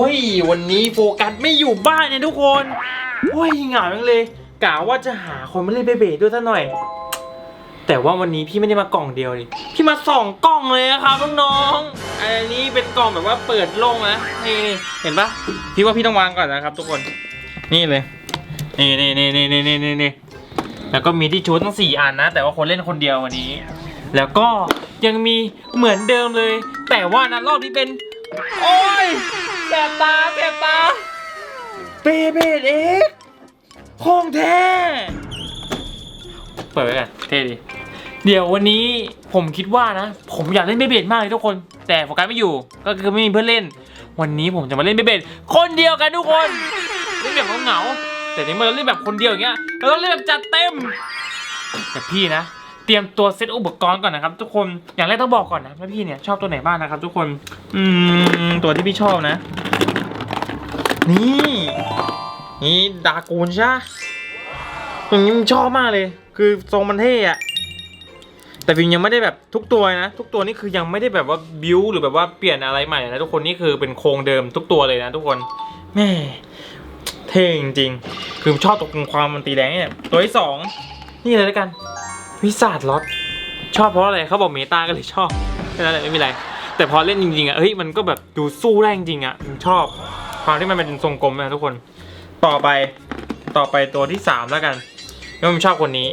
อ้ย วันนี้โฟกัสไม่อยู่บ้านเนี่ยทุกคนโอ้ยเหงาจังเลยกะว่าจะหาคนมาเล่นเบเบ้ด้วยซะหน่อย แต่ว่าวันนี้พี่ไม่ได้มากล่องเดียวดิพี่มาสองกล่องเลยนะครับน้องๆอันนี้เป็นกล่องแบบว่าเปิดโล่งนะนี่นเห็นปะพี่ว่าพี่ต้องวางก่อนนะครับ ทุกคนนี่เลยนี่นี่นี่นี่นี่นี่นี่แล้วก็มีที่ชูตั้งสี่อันนะ แต่ว่าคนเล่นคนเดียววันนี้ แล้วก็ยังมีเหมือนเดิมเลย แต่ว่านะรอบนี้เป็น โอ้ยแสบตาแสบตาเบเบดเอ็กของแท้ เปิดไว้กันเท่ดี เดี๋ยววันนี้ผมคิดว่านะ ผมอยากเล่นเบเบดมากเลยทุกคน แต่โฟกัสไม่อยู่ ก็คือไม่มีเพื่อนเล่น วันนี้ผมจะมาเล่นเบเบดคนเดียวกันทุกคน เล่นแบบเหงาๆแต่ในเมื่อเราเล่นแบบคนเดียวอย่างเงี้ย เราต้องเล่นแบบจัดเต็ม แต่พี่นะ ตรียมตัวเซตอุปกรณ์ก่อนนะครับ ทุกคนอย่างแรกต้องบอกก่อนนะว่าพี่เนี่ยชอบตัวไหนบ้างนะครับ ทุกคน อืมตัวที่พี่ชอบนะ นี่นี่ดากูนใช่ตัวนี้มันชอบมากเลย คือทรงมันเท่อะแต่วิงยังไม่ได้แบบทุกตัวนะ ทุกตัวนี่คือยังไม่ได้แบบว่าบิวหรือแบบว่าเปลี่ยนอะไรใหม่นะทุกคนนี่คือเป็นโครงเดิมทุกตัวเลยนะ ทุกคนแม่เท่จริงๆคือชอบตรงความมันตีแรงเนี่ยตัวที่สองนี่เลยแล้วกัน วิสาดล็อตชอบเพราะอะไรเขาบอกเมตาก็เลยชอบแค่นั้นแหละไม่มีอะไร แต่พอเล่นจริงๆอะเฮ้ยมันก็แบบดูสู้ได้จริงๆอะผมชอบความที่มันเป็นทรงกลมนะทุกคน ต่อไปต่อไปตัวที่สามแล้วกันแล้วผมชอบคนนี้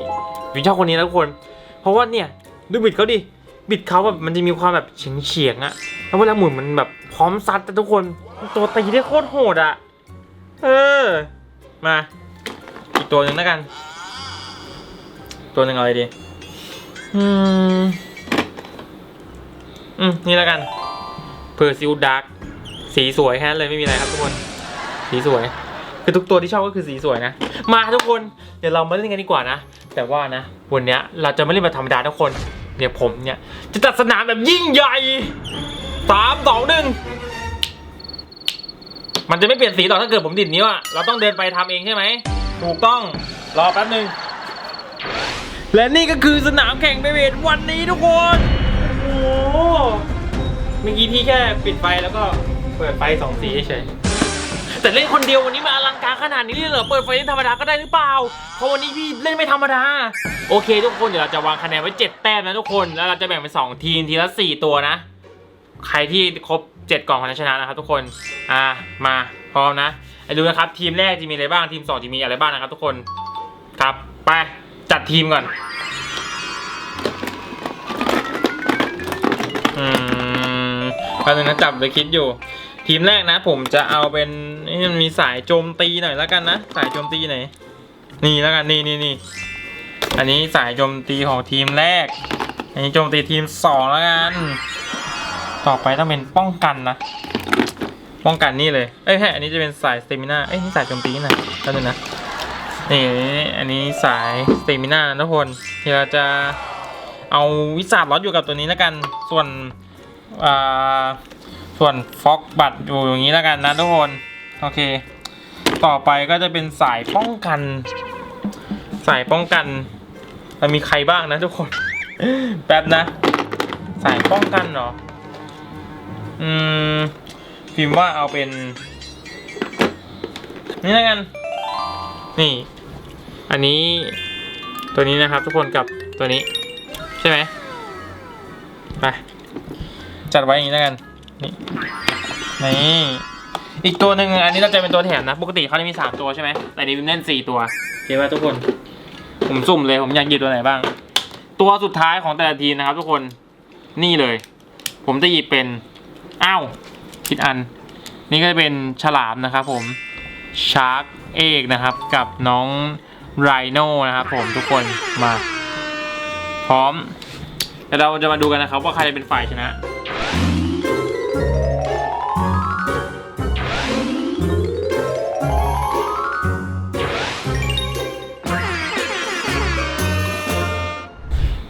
ผมชอบคนนี้แล้วทุกคน เพราะว่าเนี่ยดูบิดเขาดิบิดเขาแบบมันจะมีความแบบเฉียงเฉียงๆอะแล้วเวลาหมุนมันแบบพร้อมซัดแต่ทุกคนตัวตีได้โคตรโหดอะเออมา อีกตัวหนึ่งแล้วกัน ตัวหนึ่งเอาอะไรดี อืม อืม นี่แล้วกันเพอร์ซิลดาร์กสีสวยแค่นั้นเลยไม่มีอะไรครับทุกคน สีสวย คือทุกตัวที่ชอบก็คือสีสวยนะ มาทุกคน เดี๋ยวเรามาเล่นกันดีกว่านะ แต่ว่านะ วันเนี้ยเราจะไม่เล่นแบบธรรมดาทุกคน เดี๋ยวผมเนี่ย จะจัดสนามแบบยิ่งใหญ่สามสองหนึ่งมันจะไม่เปลี่ยนสีหรอกถ้าเกิดผมดิดนิ้วอะเราต้องเดินไปทำเองใช่ไหม ถูกต้อง รอแป๊บหนึ่ง และนี่ก็คือสนามแข่งเบเบดวันนี้ทุกคน โอ้โห เมื่อกี้พี่แค่ปิดไฟแล้วก็เปิดไฟสองสีเฉยๆแต่เล่นคนเดียววันนี้มันอลังการขนาดนี้เลยเหรอ เปิดไฟเล่นธรรมดาก็ได้หรือเปล่า เพราะวันนี้พี่เล่นไม่ธรรมดา โอเค ทุกคนเดี๋ยวเราจะวางคะแนนไว้เจ็ดแต้มนะทุกคน แล้วเราจะแบ่งเป็นสองทีมทีละสี่ตัวนะ ใครที่ครบเจ็ดกล่องคนนั้นชนะนะครับทุกคน อ่า มาพร้อมนะไปดูนะครับทีมแรกจะมีอะไรบ้างทีมสองจะมีอะไรบ้างนะครับทุกคน ครับ ไป จัดทีมก่อน อืมแป๊บนึงนะจับไปคิดอยู่ ทีมแรกนะ ผมจะเอาเป็นนี่มันมีสายโจมตีหน่อยแล้วกันนะ สายโจมตีไหน นี่แล้วกันนี่นี่นี่อันนี้สายโจมตีของทีมแรก อันนี้โจมตีทีมสองแล้วกัน ต่อไปต้องเป็นป้องกันนะ ป้องกันนี่เลย เอ้ยแค่อันนี้จะเป็นสายสเตมิน่า เอ้ยนี่สายโจมตีนี่นะแป๊บนึงนะ นี่อันนี้สายสเตมิน่านะทุกคนที่เราจะเอาวิสาดล็อตอยู่กับตัวนี้แล้วกัน ส่วนอ่าส่วนฟ็อกบัตอยู่อย่างนี้แล้วกันนะทุกคน โอเค ต่อไปก็จะเป็นสายป้องกัน สายป้องกันมันมีใครบ้างนะทุกคน แป๊บนะ สายป้องกันเหรอ อืม พิมพ์ว่าเอาเป็น นี่แล้วกัน นี่ อันนี้ตัวนี้นะครับทุกคนกับตัวนี้ ใช่ไหมไปจัดไว้อย่างนี้แล้วกัน นี่นี่อีกตัวหนึ่งอันนี้เราจะเป็นตัวแถมนะ ปกติเขาจะมีสามตัวใช่ไหมแต่อันนี้วิมเล่นสี่ตัวโอเคป่ะทุกคน ผมสุ่มเลยผมอยากหยิบตัวไหนบ้าง ตัวสุดท้ายของแต่ละทีมนะครับ ทุกคนนี่เลย ผมจะหยิบเป็นอ้าวผิดอัน นี่ก็จะเป็นฉลามนะครับ ผมชาร์กเอกนะครับ กับน้อง ไรโน่นะครับผมทุกคนมา พร้อมเดี๋ยวเราจะมาดูกันนะครับว่าใครจะเป็นฝ่ายชนะ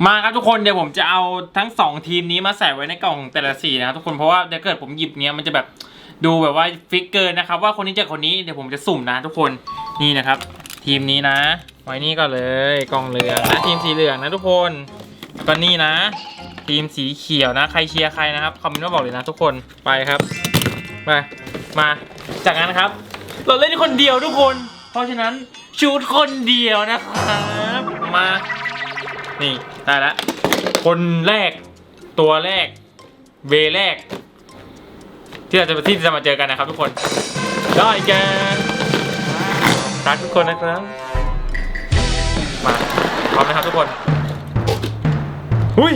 มาครับทุกคนเดี๋ยวผมจะเอาทั้งสองทีมนี้มาใส่ไว้ในกล่องแต่ละสีนะครับทุกคนเพราะว่าเดี๋ยวเกิดผมหยิบเนี้ยมันจะแบบดูแบบว่าฟิกเกินนะครับว่าคนนี้จอคนนี้เดี๋ยวผมจะสุ่มนะทุกคนนี่นะครับ ทีมนี้นะ ไว้นี่ก็เลยกล่องเหลืองนะทีมสีเหลืองนะทุกคนแล้วก็นี่นะ ทีมสีเขียวนะ ใครเชียร์ใครนะครับคอมเมนต์มาบอกเลยนะทุกคนไปครับไปมา จากนั้นครับ เราเล่นคนเดียวทุกคน เพราะฉะนั้นชูดคนเดียวนะครับมา นี่ได้ล้วคนแรก ตัวแรกเวแรก ที่เราจะที่จะมาเจอกันนะครับทุกคน ได้แก รักทุกคนนะครับ มาพร้อมนะครับทุกคนหุ้ย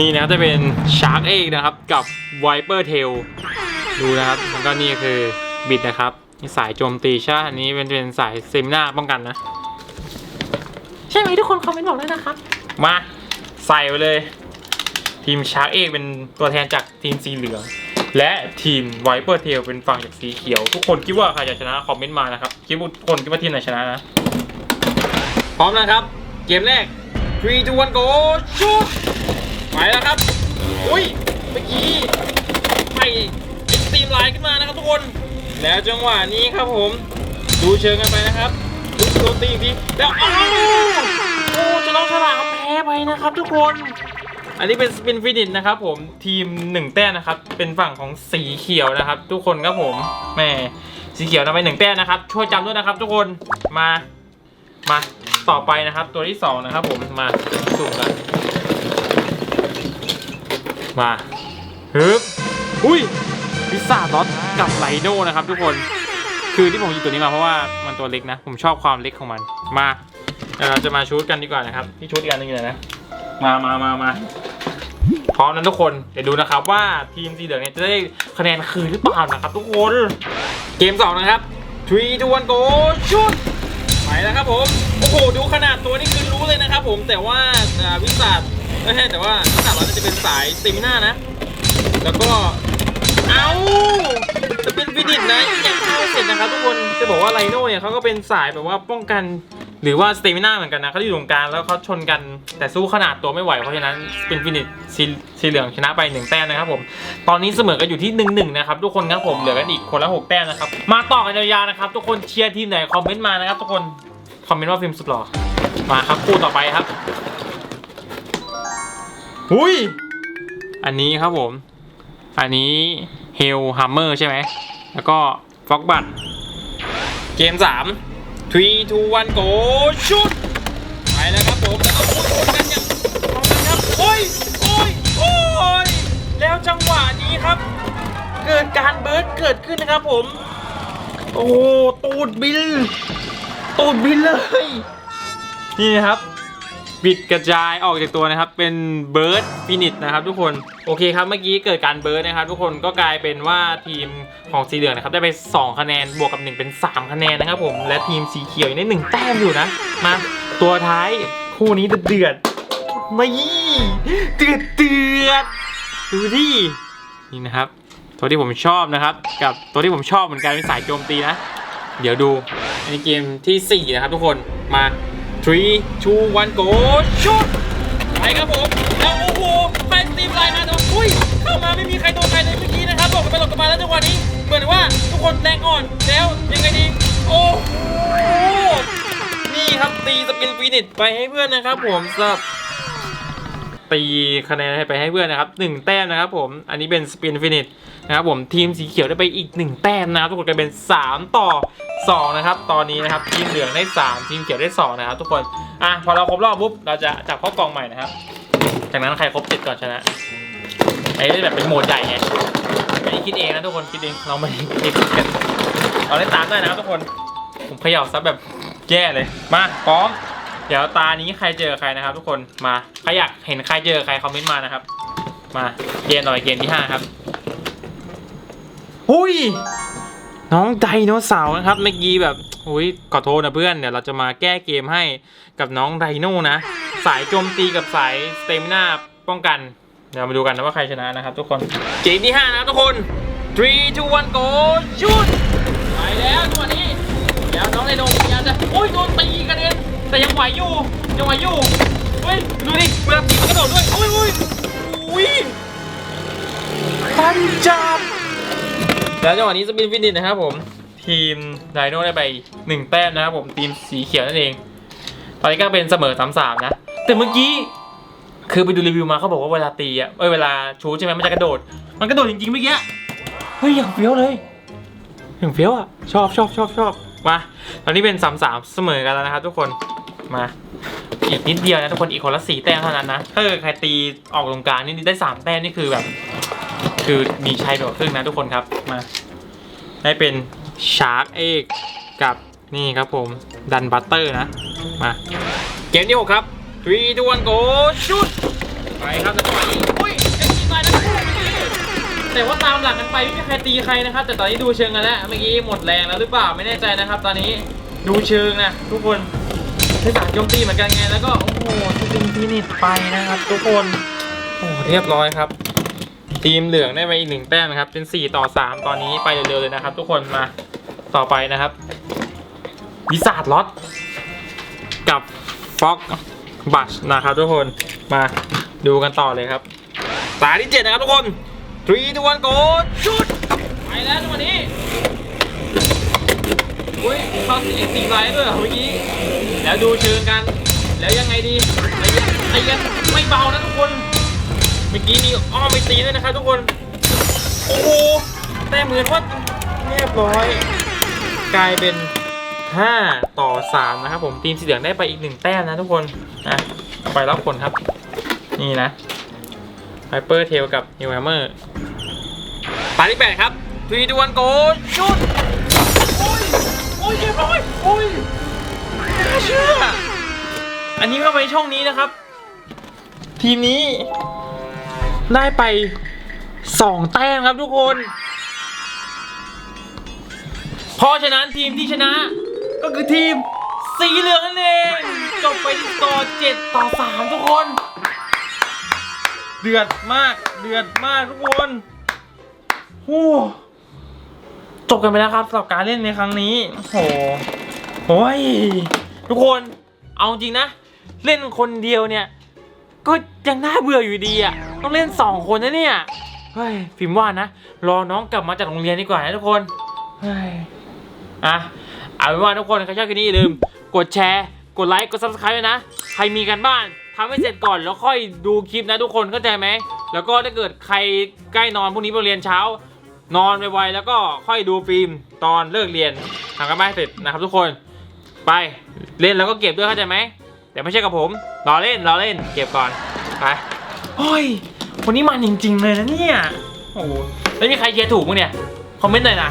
นี่นะครับจะเป็นชาร์กเอกนะครับ กับไวเปอร์เทลดูนะครับแล้วก็นี่คือบิดนะครับนี่สายโจมตีใช่อันนี้เป็นเป็นสายเซมิน่าป้องกันนะ ใช่ไหมทุกคนคอมเมนต์บอกด้วยนะครับ มาใส่ไปเลย ทีมชาร์กเอกเป็นตัวแทนจากทีมสีเหลือง และทีมไวเปอร์เทลเป็นฝั่งจากสีเขียว ทุกคนคิดว่าใครจะชนะคอมเมนต์มานะครับ คิดว่าทุกคนคิดว่าทีมไหนชนะนะ พร้อมนะครับ เกมแรก3 2 1 go shoot ไปแล้วครับ อุ้ย เมื่อกี้ไผ่เอ็กซ์ตรีมไลน์ขึ้นมานะครับทุกคน แล้วจังหวะนี้ครับผม ดูเชิงกันไปนะครับลุกโดนตีอีกทีแล้วอ้โอ้จะน้องฉลามแพ้ไปนะครับทุกคน อันนี้เป็นสปินฟินิชนะครับผมทีมหนึ่งแต้มนะครับ เป็นฝั่งของสีเขียวนะครับ ทุกคนครับผมแหม่สีเขียวนำไปหนึ่งแต้มนะครับ ช่วยจำด้วยนะครับ ทุกคนมามาต่อไปนะครับ ตัวที่สองนะครับผมมาสุ่มกันมาฮึบอุ้ยพิซซ่าดอทกับไลโดนะครับ ทุกคนคือที่ผมหยิบตัวนี้มาเพราะว่ามันตัวเล็กนะ ผมชอบความเล็กของมันมาเดี๋ยวเราจะมาชูดกันดีกว่านะครับที่ชูดอีกอันหนึงอยู่ไหนนะ มามามามาพร้อมนะทุกคนเดี๋ยวดูนะครับว่าทีมสีเหลืองเนี่ยจะได้คะแนนคืนหรือเปล่านะครับ ทุกคน เกมสองนะครับ3 2 1 go shoot ไปแล้วครับผมโอ้โหดูขนาดตัวนี่คือรู้เลยนะครับ ผมแต่ว่าวิสัทไม่ใช่แต่ว่าวิสัทเราจะเป็นสายสเตมิน่านะ แล้วก็เอาจะเป็นฟินิชนะอยังเข้าเสร็จนะครับทุกคนจะบอกว่าไลโน่เนี่ยเขาก็เป็นสายแบบว่าป้องกัน หรือว่าสเตมิน่าเหมือนกันนะเขาอยู่ตรงกลางแล้วเขาชนกันแต่สู้ขนาดตัวไม่ไหวเพราะฉะนั้นเป็นฟินิชสีสเหลืองชนะไปหนึ่งแต้มนะครับผมตอนนี้เสมอกันอยู่ที่หนึ่งหนึ่งนะครับทุกคนครับผมเหลือกันอีกคนละหกแต้มนะครับมาต่อกันยาวๆนะครับทุกคนเชียร์ทีมไหนคอมเมนต์มานะครับทุกคนคอมเมนต์ว่าฟิล์มสุดหล่อมาครับคู่ต่อไปครับหุยอันนี้ครับผม อันนี้เฮลฮัมเมอร์ใช่ไหมแล้วก็ฟ็อกบัตเกม3 คีทูวันโกชุดไปแล้วครับผมแล้วก็พูดกันอย่างพร้อมกันครับโอ้ยโอ้ยโอ้ยแล้วจังหวะนี้ครับ เกิดการเบิร์ดเกิดขึ้นนะครับผม โอ้ตูดบินตูดบินเลย นี่นะครับ บิดกระจายออกจากตัวนะครับ เป็นเบิร์ดฟินิชนะครับ ทุกคนโอเคครับเมื่อกี้เกิดการเบิร์ดนะครับ ทุกคนก็กลายเป็นว่าทีมของสีเหลืองนะครับได้ไป 2 คะแนนบวกกับ 1 เป็น 3 คะแนนนะครับ ผมและทีมสีเขียวยังได้1แต้มอยู่นะมาตัวท้ายคู่นี้เดือดมายี่เดือดเดือดดูดินี่นะครับ ตัวที่ผมชอบนะครับ กับตัวที่ผมชอบเหมือนกันเป็นสายโจมตีนะ เดี๋ยวดูในเกมทีสี่4 นะครับทุกคนมา 3 2 1 go shoot ไปครับผมแล้วโอ้โหแฟนทีมไลน์มาแต่ว่าอุ้ยเข้ามาไม่มีใครโดนใครเลยเมื่อกี้นะครับบอกกันไปหลบกันมาแล้วจังหวะนี้เหมือนว่าทุกคนแรงอ่อนแล้วยังไงดีโอ้โหนี่ครับตีสปินฟินิชไปให้เพื่อนนะครับผมสำหรับ ตีคะแนนให้ไปให้เพื่อนนะครับหนึ่งแต้มนะครับผมอันนี้เป็นสปินฟินิชนะครับผมทีมสีเขียวได้ไปอีกหนึ่งแต้มนะครับทุกคนกลายเป็น 3 ต่อ 2 นะครับ ตอนนี้นะครับทีมเหลืองได้ 3 ทีมเขียวได้ 2 นะครับ ทุกคนอะพอเราครบรอบปุ๊บเราจะจับเข้ากองใหม่นะครับ จากนั้นใครครบเจ็ดก่อนชนะไอ้นี่แบบเป็นโหมดใหญ่ไงไม่ได้คิดเองนะทุกคนคิดเองเราไม่ได้คิดกันเราเล่นตามได้นะครับทุกคนผมเขย่าซับแบบแย่เลยมาพร้อม เดี๋ยวตานี้ใครเจอใครนะครับ ทุกคนมาใครอยากเห็นใครเจอใครคอมเมนต์มานะครับ มาเกมหน่อยเกมที่ห้าครับหุยน้องไดโนเสาร์นะครับเมื่อกี้แบบหุยขอโทษนะเพื่อนเดี๋ยวเราจะมาแก้เกมให้กับน้องไดโนนะ สายโจมตีกับสายสเตมิน่าป้องกัน เดี๋ยวมาดูกันนะว่าใครชนะนะครับ ทุกคนเกมที่ห้านะครับทุกคน3 2 1 go shoot ไปแล้วจัวนี้ แล้วน้องไดโนพยายามจะโอ้ยโดนตีกันเอง แต่ยังไหวอยู่ยังไหวอยู่เฮ้ยดูดิเวลาตีมันกระโดดด้วยโอ้ยโอ้ยอุ้ยฟันจับแล้วจังหวะนี้สปินฟินิชนะครับผมทีมไดโนได้ไปหนึ่งแต้มนะครับผมทีมสีเขียวนั่นเอง ตอนนี้ก็เป็นเสมอสามสามนะ แต่เมื่อกี้คือไปดูรีวิวมาเขาบอกว่าเวลาตีอะเอ้ยเวลาชูใช่ไหมมันจะกระโดด มันกระโดดจริงๆเมื่อกี้เฮ้ยอย่างเฟี้ยวเลยอย่างเฟี้ยวอะชอบชอบชอบชอบ มาตอนนี้เป็นสามสามเสมอกันแล้วนะครับทุกคนมาอีกนิดเดียวนะทุกคนอีกคนละสี่แต้มเท่านั้นนะถ้าเกิดใครตีออกตรงกลางนี่ได้สามแต้มนี่คือแบบ คือมีชัยโดดครึ่งนะทุกคนครับมาได้เป็นชาร์กเอกกับนี่ครับผมดันบัตเตอร์นะมาเกมที่หกครับ3 2 1 go ชุดไปครับจังหวะนี้ แต่ว่าตามหลังกันไปไม่มีใครตีใครนะครับ แต่ตอนนี้ดูเชิงกันแล้วเมื่อกี้หมดแรงแล้วหรือเปล่าไม่แน่ใจนะครับ ตอนนี้ดูเชิงนะทุกคนใช้สารโจมตีเหมือนกันไงแล้วก็โอ้โหสติงฟินิชไปนะครับ ทุกคนโอ้โหเรียบร้อยครับ ทีมเหลืองได้ไปอีกหนึ่งแต้มนะครับ เป็น 4 ต่อ 3 ตอนนี้ไปเร็วๆเลยนะครับ ทุกคนมาต่อไปนะครับวิสาดล็อตกับฟ็อกบัชนะครับทุกคนมาดูกันต่อเลยครับตาที่ 7 นะครับทุกคน 3 2 1 go ชุดไปแล้วจังหวะนี้อุ้ยเข้าสี่สี่ไลน์ด้วยเหรอเมื่อกี้ แล้วดูเชิงกัน แล้วยังไงดีไอ้ยไอ้ยังไม่เบานะทุกคน เมื่อกี้มีอ้อมไปตีด้วยนะครับทุกคน โอ้โห แต่เหมือนว่าเรียบร้อย กลายเป็น 5 ต่อ 3 นะครับผม ทีมสีเหลืองได้ไปอีก 1 แต้มนะทุกคนนะไปรับผลครับ นี่นะ เปอร์เทลกับนิวแฮมเมอร์ตาที่8ครับทรีดวนโกชุดโอ้ยโอ้ยเรียบร้อยโอ้ยไม่น่าเชื่อ อันนี้เข้าไปช่องนี้นะครับ ทีมนี้ ได้ไปสองแต้มครับทุกคน เพราะฉะนั้นทีมที่ชนะ ก็คือทีมสีเหลืองนั่นเอง จบไปที่สกอร์7ต่อ 3 ทุกคน เดือดมาก เดือดมากทุกคนโอ้จบกันไปแล้วครับสำหรับการเล่นในครั้งนี้โอ้โหโอ้ยทุกคนเอาจริงนะ เล่นคนเดียวเนี่ย ก็ยังน่าเบื่ออยู่ดีอะต้องเล่น2คนนะเนี่ยเฮ้ยพิมว่านะ รอน้องกลับมาจากโรงเรียนดีกว่านะทุกคนเฮ้ยอะเอาเป็นว่าทุกคนใครชอบคลิปนี้อย่าลืม กดแชร์ กดไลค์ กด subscribe ด้วยนะ ใครมีกันบ้าน ทำให้เสร็จก่อนแล้วค่อยดูคลิปนะทุกคนเข้าใจไหม แล้วก็ถ้าเกิดใครใกล้นอนพรุ่งนี้ไปเรียนเช้า นอนไวๆแล้วก็ค่อยดูฟิล์มตอนเลิกเรียนทำกันบ้านให้เสร็จนะครับทุกคน ไปเล่นแล้วก็เก็บด้วยเข้าใจไหมแต่ไม่ใช่กับผมรอเล่นรอเล่น เก็บก่อนไปโอ้ยวันนี้มันจริง ๆ เลยนะเนี่ยโอ้โหแล้วมีใครเชียร์ถูกมั้งเนี่ยคอมเมนต์หน่อยนะ